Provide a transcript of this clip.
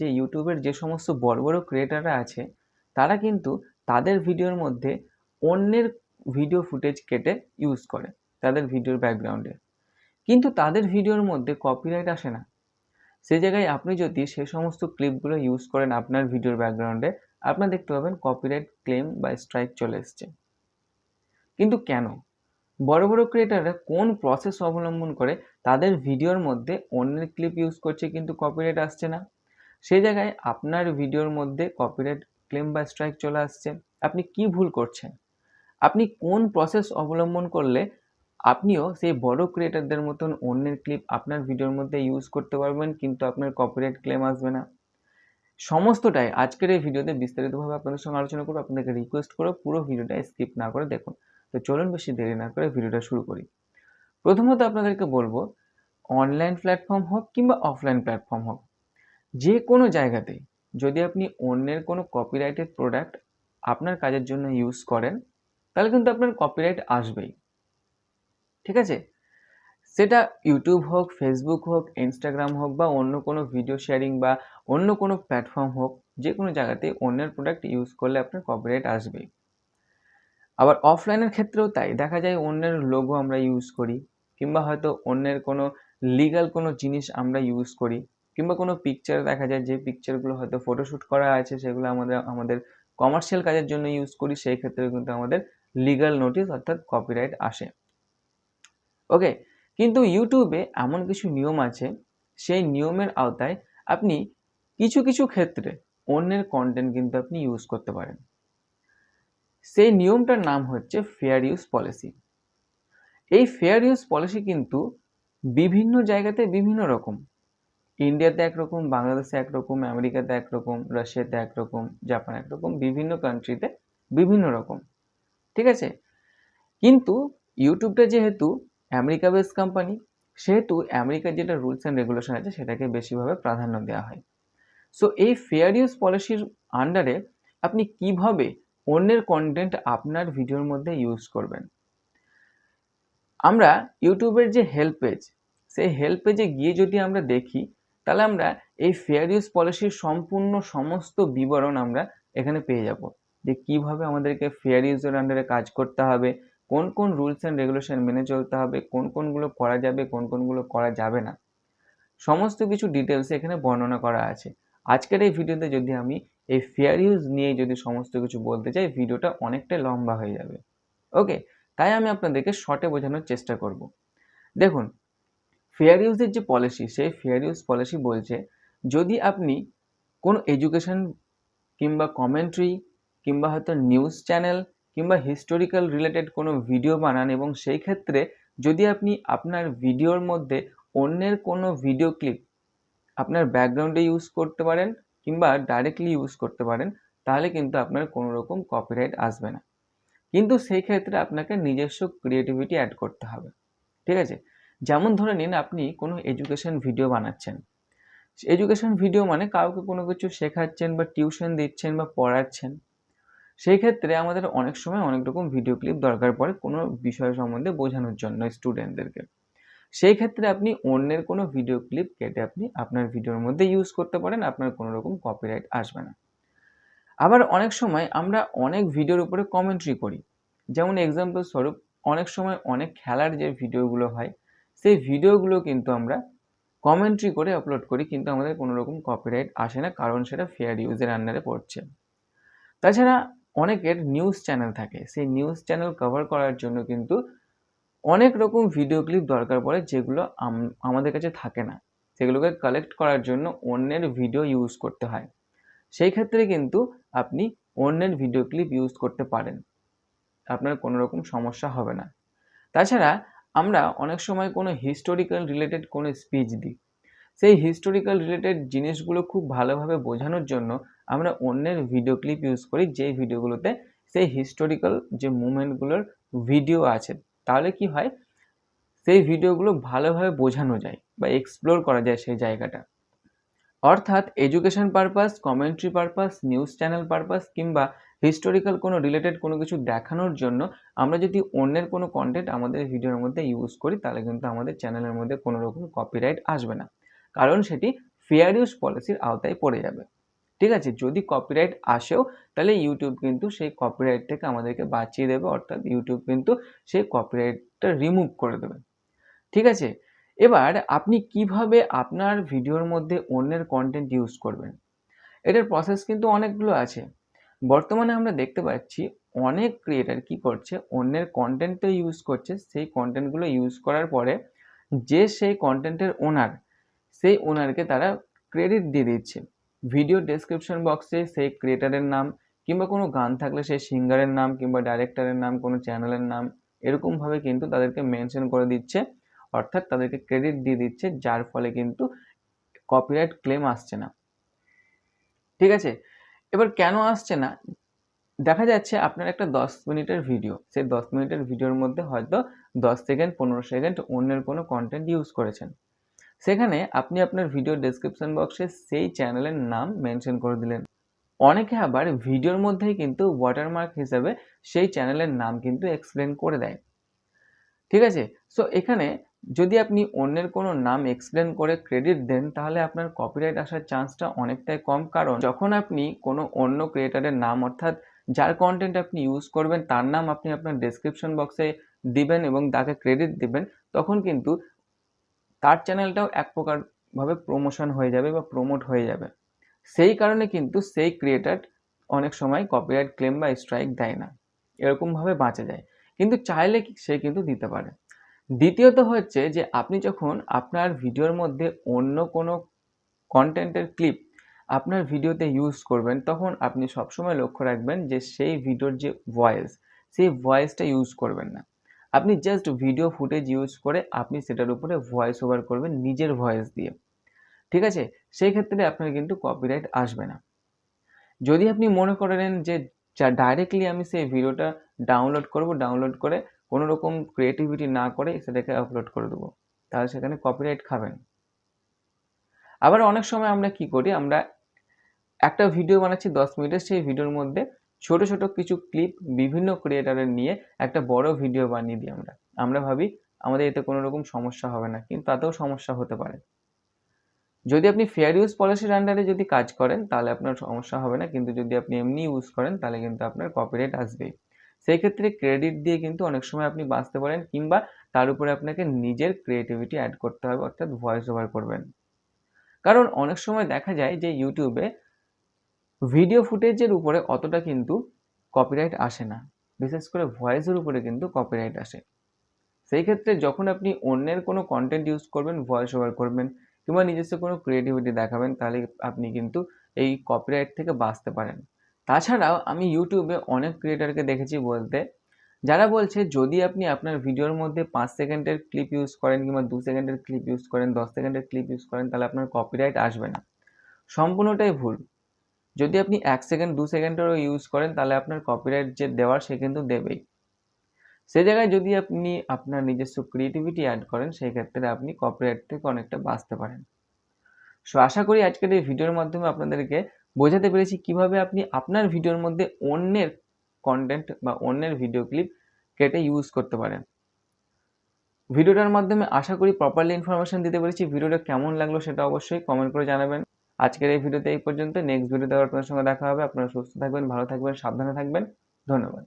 যে ইউটিউবের যে সমস্ত বড় বড় ক্রিয়েটাররা আছে, তারা কিন্তু তাদের ভিডিওর মধ্যে অন্যের ভিডিও ফুটেজ কেটে ইউজ করে তাদের ভিডিওর ব্যাকগ্রাউন্ডে কিন্তু তাদের ভিডিওর মধ্যে কপিরাইট আসে না। সেই জায়গায় আপনি যদি সে সমস্ত ক্লিপগুলো ইউজ করেন আপনার ভিডিওর ব্যাকগ্রাউন্ডে আপনার দেখতে পাবেন কপিরাইট ক্লেম বা স্ট্রাইক চলে এসছে। কিন্তু কেন? বড় বড় ক্রিয়েটাররা কোন প্রসেস অবলম্বন করে তাদের ভিডিওর মধ্যে অন্যের ক্লিপ ইউজ করছে কিন্তু কপিরাইট আসছে না? সেই জায়গায় আপনার ভিডিওর মধ্যে কপিরাইট ক্লেম বা স্ট্রাইক চলে আসছে। আপনি কি ভুল করছেন? আপনি কোন প্রসেস অবলম্বন করলে আপনিও সেই বড় ক্রিয়েটারদের মতন অন্যের ক্লিপ আপনার ভিডিওর মধ্যে ইউজ করতে পারবেন, কিন্তু আপনার কপিরাইট ক্লেম আসবে না। সমস্তটাই আজকের এই ভিডিওতে বিস্তারিতভাবে আপনাদের সঙ্গে আলোচনা করব। আপনাদেরকে রিকোয়েস্ট করো পুরো ভিডিওটা স্কিপ না করে দেখুন। তো চলুন বেশি দেরি না করে ভিডিওটা শুরু করি। প্রথমত আপনাদেরকে বলব অনলাইন প্ল্যাটফর্ম হোক কিংবা অফলাইন প্ল্যাটফর্ম হোক যে কোনো জায়গাতে যদি আপনি অন্যের কোনো কপিরাইটেড প্রোডাক্ট আপনার কাজের জন্য ইউজ করেন, তাহলে কিন্তু আপনার কপিরাইট আসবেই। ঠিক আছে? সেটা ইউটিউব হোক ফেসবুক হোক ইনস্টাগ্রাম হোক বা অন্য কোনো ভিডিও শেয়ারিং বা অন্য কোনো প্ল্যাটফর্ম হোক যে কোনো জায়গাতে অন্যের প্রোডাক্ট ইউজ করলে আপনার কপিরাইট আসবেই। আবার অফলাইনের ক্ষেত্রেও তাই। দেখা যায় অন্যের লোগো আমরা ইউজ করি, কিংবা হয়তো অন্যের কোনো লিগাল কোনো জিনিস আমরা ইউজ করি। কিংবা কোনো পিকচার দেখা যায়, যে পিকচারগুলো হয়তো ফটোশ্যুট করা আছে, সেগুলো আমাদের আমাদের কমার্শিয়াল কাজের জন্য ইউজ করি, সেই ক্ষেত্রে কিন্তু আমাদের লিগাল নোটিশ অর্থাৎ কপিরাইট আসে। ওকে কিন্তু ইউটিউবে এমন কিছু নিয়ম আছে, সেই নিয়মের আওতায় আপনি কিছু কিছু ক্ষেত্রে অন্যের কন্টেন্ট কিন্তু আপনি ইউজ করতে পারেন। সেই নিয়মটার নাম হচ্ছে ফেয়ার ইউজ পলিসি এই ফেয়ার ইউজ পলিসি কিন্তু বিভিন্ন জায়গাতে বিভিন্ন রকম। ইন্ডিয়াতে একরকম বাংলাদেশে একরকম আমেরিকাতে একরকম রাশিয়াতে একরকম জাপান একরকম, বিভিন্ন কান্ট্রিতে বিভিন্ন রকম। ঠিক আছে? কিন্তু ইউটিউবটা যেহেতু আমেরিকা বেস কোম্পানি সেহেতু আমেরিকার যেটা রুলস অ্যান্ড রেগুলেশন আছে, সেটাকে বেশিভাবে প্রাধান্য দেওয়া হয়। সো এই ফেয়ার ইউজ পলিসির আন্ডারে আপনি কীভাবে অন্যের কন্টেন্ট আপনার ভিডিওর মধ্যে ইউজ করবেন? আমরা ইউটিউবের যে হেল্প পেজ সেই হেল্প পেজে গিয়ে যদি আমরা দেখি তাহলে আমরা এই ফেয়ার ইউজ পলিসির সম্পূর্ণ সমস্ত বিবরণ আমরা এখানে পেয়ে যাব। যে কীভাবে আমাদেরকে ফেয়ার ইউজের আন্ডারে কাজ করতে হবে, কোন কোন রুলস অ্যান্ড রেগুলেশন মেনে চলতে হবে, কোন কোনগুলো করা যাবে, কোন কোনগুলো করা যাবে না। সমস্ত কিছু ডিটেলস এখানে বর্ণনা করা আছে। আজকের এই ভিডিওতে যদি আমি এই ফেয়ার ইউজ নিয়ে যদি সমস্ত কিছু বলতে চাই, ভিডিওটা অনেকটা লম্বা হয়ে যাবে। ওকে তাই আমি আপনাদেরকে শর্টে বোঝানোর চেষ্টা করব। দেখুন ফেয়ার ইউজের যে পলিসি সেই ফেয়ার ইউজ পলিসি বলছে, যদি আপনি কোনো এডুকেশন কিংবা কমেন্ট্রি কিংবা হয়তো নিউজ চ্যানেল কিংবা হিস্টোরিক্যাল রিলেটেড কোনো ভিডিও বানান এবং সেই ক্ষেত্রে যদি আপনি আপনার ভিডিওর মধ্যে অন্যের কোনো ভিডিও ক্লিপ আপনার ব্যাকগ্রাউন্ডে ইউজ করতে পারেন কিংবা ডাইরেক্টলি ইউজ করতে পারেন, তাহলে কিন্তু আপনার কোনো রকম কপিরাইট আসবে না। কিন্তু সেই ক্ষেত্রে আপনাকে নিজস্ব ক্রিয়েটিভিটি অ্যাড করতে হবে। ঠিক আছে? যেমন ধরে নিন আপনি কোনো এডুকেশন ভিডিও বানাচ্ছেন। এডুকেশন ভিডিও মানে কাউকে কোনো কিছু শেখাচ্ছেন বা টিউশন দিচ্ছেন বা পড়াচ্ছেন। সেই ক্ষেত্রে আমাদের অনেক সময় অনেক রকম ভিডিও ক্লিপ দরকার পড়ে কোনো বিষয় সম্বন্ধে বোঝানোর জন্য স্টুডেন্টদেরকে সেই ক্ষেত্রে আপনি অন্যের কোনো ভিডিও ক্লিপ কেটে আপনি আপনার ভিডিওর মধ্যে ইউজ করতে পারেন, আপনার কোনো রকম কপিরাইট আসবে না। আবার অনেক সময় আমরা অনেক ভিডিওর উপরে কমেন্ট্রি করি। যেমন এক্সাম্পল স্বরূপ, অনেক সময় অনেক খেলার যে ভিডিওগুলো হয় সেই ভিডিওগুলো কিন্তু আমরা কমেন্ট্রি করে আপলোড করি, কিন্তু আমাদের কোনো রকম কপিরাইট আসে না, কারণ সেটা ফেয়ার ইউজের আন্ডারে পড়ছে। তাছাড়া অনেকের নিউজ চ্যানেল থাকে, সেই নিউজ চ্যানেল কভার করার জন্য কিন্তু অনেক রকম ভিডিও ক্লিপ দরকার পড়ে, যেগুলো আমাদের কাছে থাকে না। সেগুলোকে কালেক্ট করার জন্য অন্যের ভিডিও ইউজ করতে হয়। সেই ক্ষেত্রে কিন্তু আপনি অন্যের ভিডিও ক্লিপ ইউজ করতে পারেন। আপনার কোনো রকম সমস্যা হবে না। তাছাড়া আমরা অনেক সময় কোনো হিস্টোরিক্যাল রিলেটেড কোনো স্পিচ দিই। সেই হিস্টোরিক্যাল রিলেটেড জিনিসগুলো খুব ভালোভাবে বোঝানোর জন্য আমরা অন্যের ভিডিও ক্লিপ ইউজ করি, যেই ভিডিওগুলোতে সেই হিস্টোরিক্যাল যে মুভমেন্টগুলোর ভিডিও আছে, তাহলে কি হয়? সেই ভিডিওগুলো ভালোভাবে বোঝানো যায় বা এক্সপ্লোর করা যায় সেই জায়গাটা। অর্থাৎ education purpose commentary purpose news channel purpose কিংবা হিস্টোরিক্যাল কোনো রিলেটেড কোনো কিছু দেখানোর জন্য আমরা যদি অন্যের কোনো কন্টেন্ট আমাদের ভিডিওর মধ্যে ইউজ করি, তাহলে কিন্তু আমাদের চ্যানেলের মধ্যে কোনো রকম কপিরাইট আসবে না। কারণ সেটি ফেয়ার ইউজ পলিসির আওতায় পড়ে যাবে। ঠিক আছে? যদি কপিরাইট আসেও, তাহলে ইউটিউব কিন্তু সেই কপিরাইট থেকে আমাদেরকে বাঁচিয়ে দেবে, অর্থাৎ ইউটিউব কিন্তু সেই কপিরাইটটা রিমুভ করে দেবে। ঠিক আছে? এবার আপনি কীভাবে আপনার ভিডিওর মধ্যে অন্যের কন্টেন্ট ইউজ করবেন? এটার প্রসেস কিন্তু অনেকগুলো আছে। বর্তমানে আমরা দেখতে পাচ্ছি অনেক ক্রিয়েটার কি করছে, অন্যের কন্টেন্ট ইউজ করছে। সেই কন্টেন্টগুলো ইউজ করার পরে যে সেই কন্টেন্টের ওনার সেই ওনারকে তারা ক্রেডিট দিয়ে দিচ্ছে। ভিডিও ডেসক্রিপশন বক্সে সেই ক্রিয়েটারের নাম কিংবা কোনো গান থাকলে সেই সিঙ্গারের নাম কিংবা ডাইরেক্টরের নাম, কোনো চ্যানেলের নাম এরকমভাবে কিন্তু তাদেরকে মেনশন করে দিচ্ছে। অর্থাৎ তাদেরকে ক্রেডিট দিয়ে দিচ্ছে, যার ফলে কিন্তু কপিরাইট ক্লেম আসছে না। ঠিক আছে? এবার কেন আসছে না? দেখা যাচ্ছে আপনার একটা দশ মিনিটের ভিডিও সেই দশ মিনিটের ভিডিওর মধ্যে হয়তো দশ সেকেন্ড পনেরো সেকেন্ড অন্যের কোনো কন্টেন্ট ইউজ করেছেন। সেখানে আপনি আপনার ভিডিও ডেসক্রিপশন বক্সে সেই চ্যানেলের নাম মেনশন করে দিলেন। অনেকে আবার ভিডিওর মধ্যেই কিন্তু ওয়াটারমার্ক হিসেবে সেই চ্যানেলের নাম কিন্তু এক্সপ্লেন করে দেয়। ঠিক আছে? সো এখানে যদি আপনি অন্যের কোনো নাম এক্সপ্লেন করে ক্রেডিট দেন, তাহলে আপনার কপিরাইট আসার চান্সটা অনেকটাই কম। কারণ যখন আপনি কোনো অন্য ক্রিয়েটারের নাম, অর্থাৎ যার কন্টেন্ট আপনি ইউজ করবেন, তার নাম আপনি আপনার ডেসক্রিপশন বক্সে দিবেন এবং তাকে ক্রেডিট দিবেন, তখন কিন্তু তার চ্যানেলটাও এক প্রকারভাবে প্রমোশন হয়ে যাবে বা প্রমোট হয়ে যাবে। সেই কারণে কিন্তু সেই ক্রিয়েটার অনেক সময় কপিরাইট ক্লেম বা স্ট্রাইক দেয় না। এরকমভাবে বাঁচা যায়। কিন্তু চাইলে সে কিন্তু দিতে পারে। দ্বিতীয়ত হচ্ছে যে আপনি যখন আপনার ভিডিওর মধ্যে অন্য কোনো কন্টেন্টের ক্লিপ আপনার ভিডিওতে ইউজ করবেন, তখন আপনি সবসময় লক্ষ্য রাখবেন যে সেই ভিডিওর যে ভয়েস সেই ভয়েসটা ইউজ করবেন না। আপনি জাস্ট ভিডিও ফুটেজ ইউজ করে আপনি সেটার উপরে ভয়েস ওভার করবেন নিজের ভয়েস দিয়ে। ঠিক আছে? সেই ক্ষেত্রে আপনার কিন্তু কপিরাইট আসবে না। যদি আপনি মনে করেন যে ডাইরেক্টলি আমি সেই ভিডিওটা ডাউনলোড করব ডাউনলোড করে কোনো রকম ক্রিয়েটিভিটি না করে সেটাকে আপলোড করে দেবো। তাহলে সেখানে কপিরাইট খাবেন আবার অনেক সময় আমরা কি করি, আমরা একটা ভিডিও বানাচ্ছি দশ মিনিটের, সেই ভিডিওর মধ্যে ছোট ছোট কিছু ক্লিপ বিভিন্ন ক্রিয়েটারের নিয়ে একটা বড় ভিডিও বানিয়ে দিই আমরা। আমরা ভাবি আমাদের এতে কোনো রকম সমস্যা হবে না, কিন্তু তাতেও সমস্যা হতে পারে। যদি আপনি ফেয়ার ইউজ পলিসির আন্ডারে যদি কাজ করেন, তাহলে আপনার সমস্যা হবে না, কিন্তু যদি আপনি এমনি ইউজ করেন, তাহলে কিন্তু আপনার কপিরাইট আসবেই। সেই ক্ষেত্রে ক্রেডিট দিয়ে কিন্তু অনেক সময় আপনি বাঁচতে পারেন কিংবা তার উপরে আপনাকে নিজের ক্রিয়েটিভিটি অ্যাড করতে হবে, অর্থাৎ ভয়েস ওভার করবেন। কারণ অনেক সময় দেখা যায় যে ইউটিউবে ভিডিও ফুটেজের উপরে অতটা কিন্তু কপিরাইট আসে না। বিশেষ করে ভয়েসের উপরে কিন্তু কপিরাইট আসে। সেই ক্ষেত্রে যখন আপনি অন্যের কোনো কন্টেন্ট ইউজ করবেন ভয়েস ওভার করবেন কিংবা নিজস্ব কোনো ক্রিয়েটিভিটি দেখাবেন, তাহলে আপনি কিন্তু এই কপিরাইট থেকে বাঁচতে পারেন। তাছাড়াও আমি ইউটিউবে অনেক ক্রিয়েটারকে দেখেছি বলতে, যারা বলছে যদি আপনি আপনার ভিডিওর মধ্যে পাঁচ সেকেন্ডের ক্লিপ ইউজ করেন কিংবা দু সেকেন্ডের ক্লিপ ইউজ করেন, দশ সেকেন্ডের ক্লিপ ইউজ করেন, তাহলে আপনার কপিরাইট আসবে না। সম্পূর্ণটাই ভুল। যদি আপনি এক সেকেন্ড, দু সেকেন্ডেরও ইউজ করেন, তাহলে আপনার কপিরাইট যে দেওয়ার সে কিন্তু দেবেই। সে জায়গায় যদি আপনি আপনার নিজস্ব ক্রিয়েটিভিটি অ্যাড করেন, সেই ক্ষেত্রে আপনি কপিরাইট থেকে অনেকটা বাঁচতে পারেন। সো আশা করি আজকের এই ভিডিওর মাধ্যমে আপনাদেরকে বোঝাতে পেরেছি কীভাবে আপনি আপনার ভিডিওর মধ্যে অন্যের কন্টেন্ট বা অন্যের ভিডিও ক্লিপ কেটে ইউজ করতে পারেন। ভিডিওটার মাধ্যমে আশা করি প্রপারলি ইনফরমেশন দিতে পেরেছি। ভিডিওটা কেমন লাগল সেটা অবশ্যই কমেন্ট করে জানাবেন। আজকের এই ভিডিওতে এই পর্যন্ত। নেক্সট ভিডিওতে আবার আপনার সঙ্গে দেখা হবে। আপনারা সুস্থ থাকবেন, ভালো থাকবেন, সাবধানে থাকবেন। ধন্যবাদ।